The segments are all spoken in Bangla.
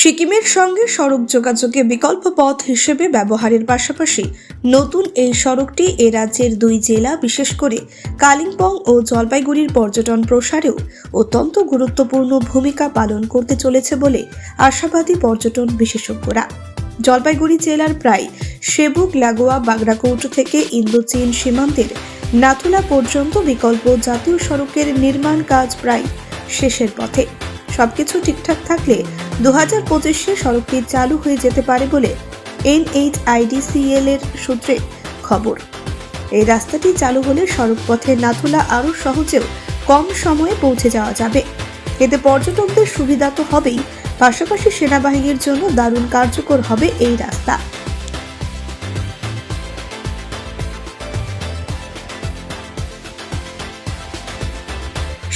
সিকিমের সঙ্গে সড়ক যোগাযোগে বিকল্প পথ হিসেবে ব্যবহারের পাশাপাশি নতুন এই সড়কটি এ রাজ্যের দুই জেলা, বিশেষ করে কালিম্পং ও জলপাইগুড়ির পর্যটন প্রসারেও অত্যন্ত গুরুত্বপূর্ণ ভূমিকা পালন করতে চলেছে বলে আশাবাদী পর্যটন বিশেষজ্ঞরা। জলপাইগুড়ি জেলার প্রায় সেবুক, লাগোয়া, বাগড়াকোট থেকে ইন্দো চীন সীমান্তের নাথুলা পর্যন্ত বিকল্প জাতীয় সড়কের নির্মাণ কাজ প্রায় শেষের পথে। সবকিছু ঠিকঠাক থাকলে দু হাজার পঁচিশে সড়কটি চালু হয়ে যেতে পারে বলে এনএইচআইডিসিএল এর সূত্রে খবর। এই রাস্তাটি চালু হলে সড়ক পথে নাথুলা আরও সহজেও কম সময়ে পৌঁছে যাওয়া যাবে। এতে পর্যটকদের সুবিধা তো হবেই, পাশাপাশি সেনাবাহিনীর জন্য দারুণ কার্যকর হবে এই রাস্তা।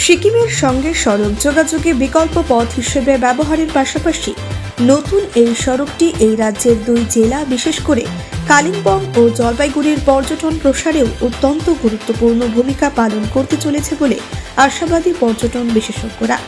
সিকিমের সঙ্গে সড়ক যোগাযোগে বিকল্প পথ হিসেবে ব্যবহারের পাশাপাশি নতুন এই সড়কটি এই রাজ্যের দুই জেলা, বিশেষ করে কালিম্পং ও জলপাইগুড়ির পর্যটন প্রসারেও অত্যন্ত গুরুত্বপূর্ণ ভূমিকা পালন করতে চলেছে বলে আশাবাদী পর্যটন বিশেষজ্ঞরা।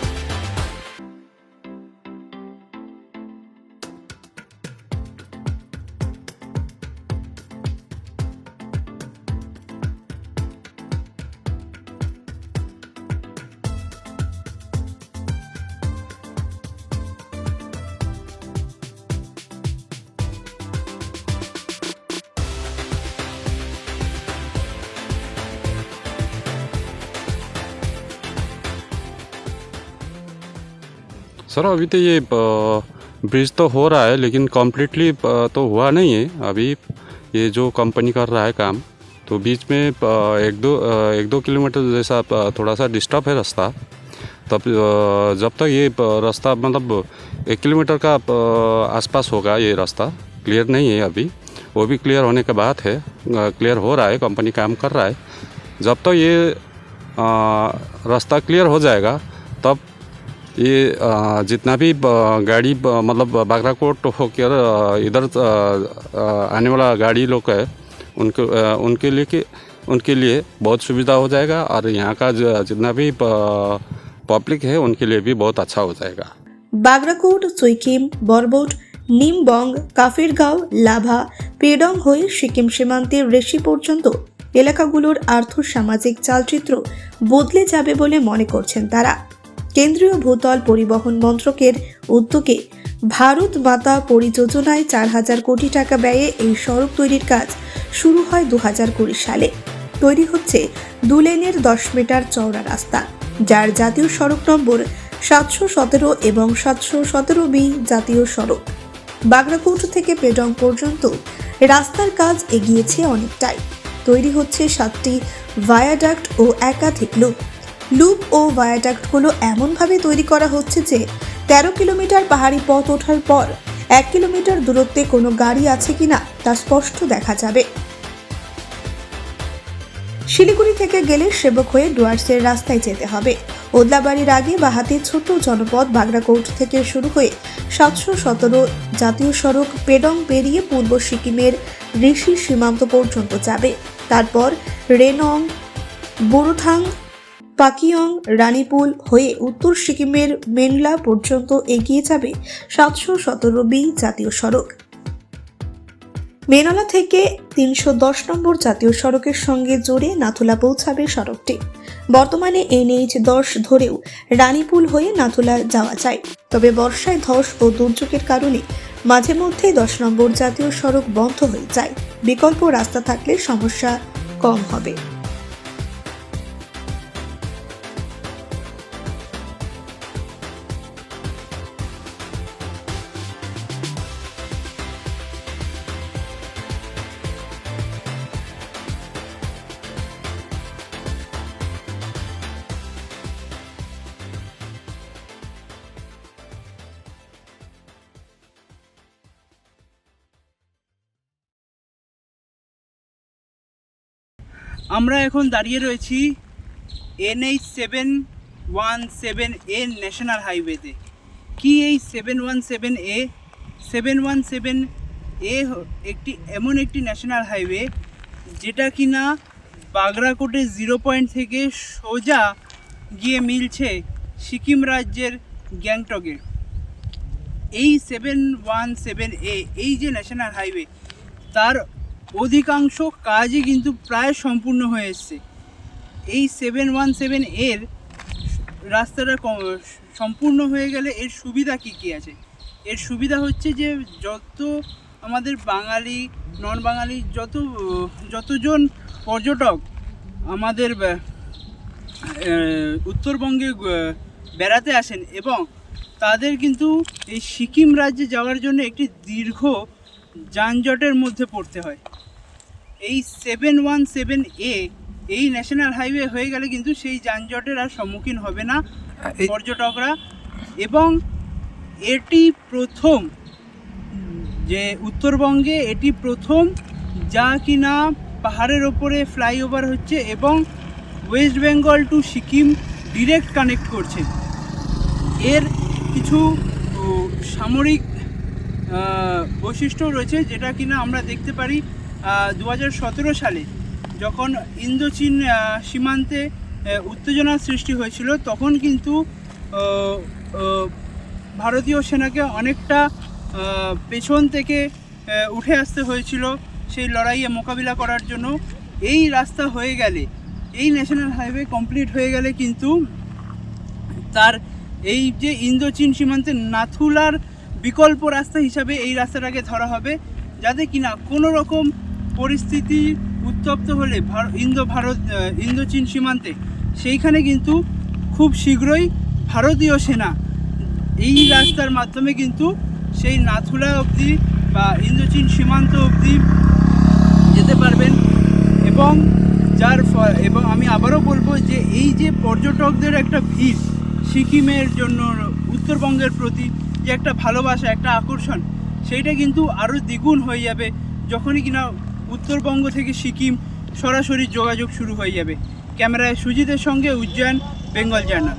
सर, अभी तो ये ब्रिज तो हो रहा है, लेकिन कम्प्लीटली तो हुआ नहीं है। अभी ये जो कंपनी कर रहा है काम तो बीच में एक दो एक दो किलोमीटर जैसा थोड़ा सा डिस्टर्ब है रास्ता। तब जब तक ये रास्ता मतलब एक किलोमीटर का आसपास होगा ये रास्ता क्लियर नहीं है अभी। वो भी क्लियर होने के बाद है क्लियर हो रहा है कंपनी काम कर रहा है। जब तक तो ये रास्ता क्लियर हो जाएगा, तब ये अ, जितना भी ब- गाड़ी ब- मतलब बागराकोट होकर अ, इधर अ, अ, आने वाला गाड़ी लोग है उनके अ, उनके लिए कि उनके लिए बहुत सुविधा हो जाएगा और यहाँ का जो- जितना भी पब्लिक है उनके लिए भी बहुत अच्छा हो जाएगा বাগরাকোট সুইকিম বরবোট নিমবং কাফিরগাঁও লাভা পেডং হয়ে সিকিম সীমান্তের রেশি পর্যন্ত এলাকাগুলোর আর্থ সামাজিক চালচিত্র বদলে যাবে বলে মনে করছেন তারা কেন্দ্রীয় ভূতল পরিবহন মন্ত্রকের উদ্যোগে ভারত মাতা পরিযোজনায় চার হাজার কোটি টাকা ব্যয়ে এই সড়ক তৈরির কাজ শুরু হয় দু হাজার কুড়ি সালে। তৈরি হচ্ছে দু লেনের দশ মিটার চওড়া রাস্তা। যার জাতীয় সড়ক নম্বর সাতশো সতেরো এবং সাতশো সতেরো বি জাতীয় সড়ক। বাগরাকোট থেকে পেডং পর্যন্ত রাস্তার কাজ এগিয়েছে অনেকটাই। তৈরি হচ্ছে সাতটি ভায়াডাক্ট ও একাধিক লুপ। লুপ ও ভায়াডাক্টগুলো এমনভাবে তৈরি করা হচ্ছে যে তেরো কিলোমিটার পাহাড়ি পথ ওঠার পর এক কিলোমিটার দূরত্বে কোনো গাড়ি আছে কিনা তা স্পষ্ট দেখা যাবে। শিলিগুড়ি থেকে গেলে সেবক হয়ে ডুয়ার্সের রাস্তায় যেতে হবে। ওদলাবাড়ির আগে বাহাতে ছোট জনপদ বাগড়াকোট থেকে শুরু হয়ে সাতশো সতেরো জাতীয় সড়ক পেডং পেরিয়ে পূর্ব সিকিমের ঋষি সীমান্ত পর্যন্ত যাবে। তারপর রেনং বুরুথাং পাকিয়ং রানীপুল হয়ে উত্তর সিকিমের মেনলা পর্যন্ত এগিয়ে যাবে সাতশো সতেরো বি জাতীয় সড়ক। মেনলা থেকে তিনশো দশ নম্বর জাতীয় সড়কের সঙ্গে জুড়ে নাথুলা পৌঁছাবে সড়কটি। বর্তমানে এনএইচ দশ ধরেও রানীপুল হয়ে নাথুলা যাওয়া যায়। তবে বর্ষায় ধস ও দুর্যোগের কারণে মাঝে মধ্যেই দশ নম্বর জাতীয় সড়ক বন্ধ হয়ে যায়। বিকল্প রাস্তা থাকলে সমস্যা কম হবে। আমরা এখন দাঁড়িয়ে রয়েছি NH seven one seven A national হাইওয়েতে কি এই seven one seven A seven one seven A একটি, এমন একটি ন্যাশনাল হাইওয়ে যেটা কি না বাগরাকোটে জিরো পয়েন্ট থেকে সোজা গিয়ে মিলছে সিকিম রাজ্যের গ্যাংটকে। এই সেভেন ওয়ান সেভেন এ এই যে ন্যাশনাল হাইওয়ে তার অধিকাংশ কাজই কিন্তু প্রায় সম্পূর্ণ হয়ে এসছে। এই সেভেন ওয়ান সেভেন এর রাস্তাটা সম্পূর্ণ হয়ে গেলে এর সুবিধা কী কী আছে? এর সুবিধা হচ্ছে যে যত আমাদের বাঙালি নন বাঙালি যত, যতজন পর্যটক আমাদের উত্তরবঙ্গে বেড়াতে আসেন এবং তাদের কিন্তু এই সিকিম রাজ্যে যাওয়ার জন্য একটি দীর্ঘ যানজটের মধ্যে পড়তে হয়। এই সেভেন ওয়ান সেভেন এ এই ন্যাশনাল হাইওয়ে হয়ে গেলে কিন্তু সেই যানজটের আর সম্মুখীন হবে না এই- পর্যটকরা। এবং এটি প্রথম যে উত্তরবঙ্গে এটি প্রথম যা কিনা পাহাড়ের ওপরে ফ্লাইওভার হচ্ছে এবং West Bengal to Sikkim direct connect করছে। এর কিছু সামরিক বৈশিষ্ট্য রয়েছে যেটা কিনা আমরা দেখতে পারি দু হাজার সতেরো সালে যখন ইন্দোচীন সীমান্তে উত্তেজনার সৃষ্টি হয়েছিল, তখন কিন্তু ভারতীয় সেনাকে অনেকটা পেছন থেকে উঠে আসতে হয়েছিল সেই লড়াইয়ে মোকাবিলা করার জন্য। এই রাস্তা হয়ে গেলে, এই ন্যাশনাল হাইওয়ে কমপ্লিট হয়ে গেলে কিন্তু তার এই যে ইন্দো চীন সীমান্তে নাথুলার বিকল্প রাস্তা হিসাবে এই রাস্তাটাকে ধরা হবে, যাতে কিনা কোনো রকম পরিস্থিতি উত্তপ্ত হলে ইন্দো ভারত ইন্দো চীন সীমান্তে, সেইখানে কিন্তু খুব শীঘ্রই ভারতীয় সেনা এই রাস্তার মাধ্যমে কিন্তু সেই নাথুলা অবধি বা ইন্দো চীন সীমান্ত অবধি যেতে পারবেন এবং যার এবং আমি আবারও বলব যে এই যে পর্যটকদের একটা ভিড় সিকিমের জন্য, উত্তরবঙ্গের প্রতি যে একটা ভালোবাসা, একটা আকর্ষণ, সেইটা কিন্তু আরও দ্বিগুণ হয়ে যাবে যখনই কিনা উত্তরবঙ্গ থেকে সিকিম সরাসরি যোগাযোগ শুরু হয়ে যাবে। ক্যামেরায় সুজিতের সঙ্গে উজ্জয়ন বেঙ্গল জার্নাল।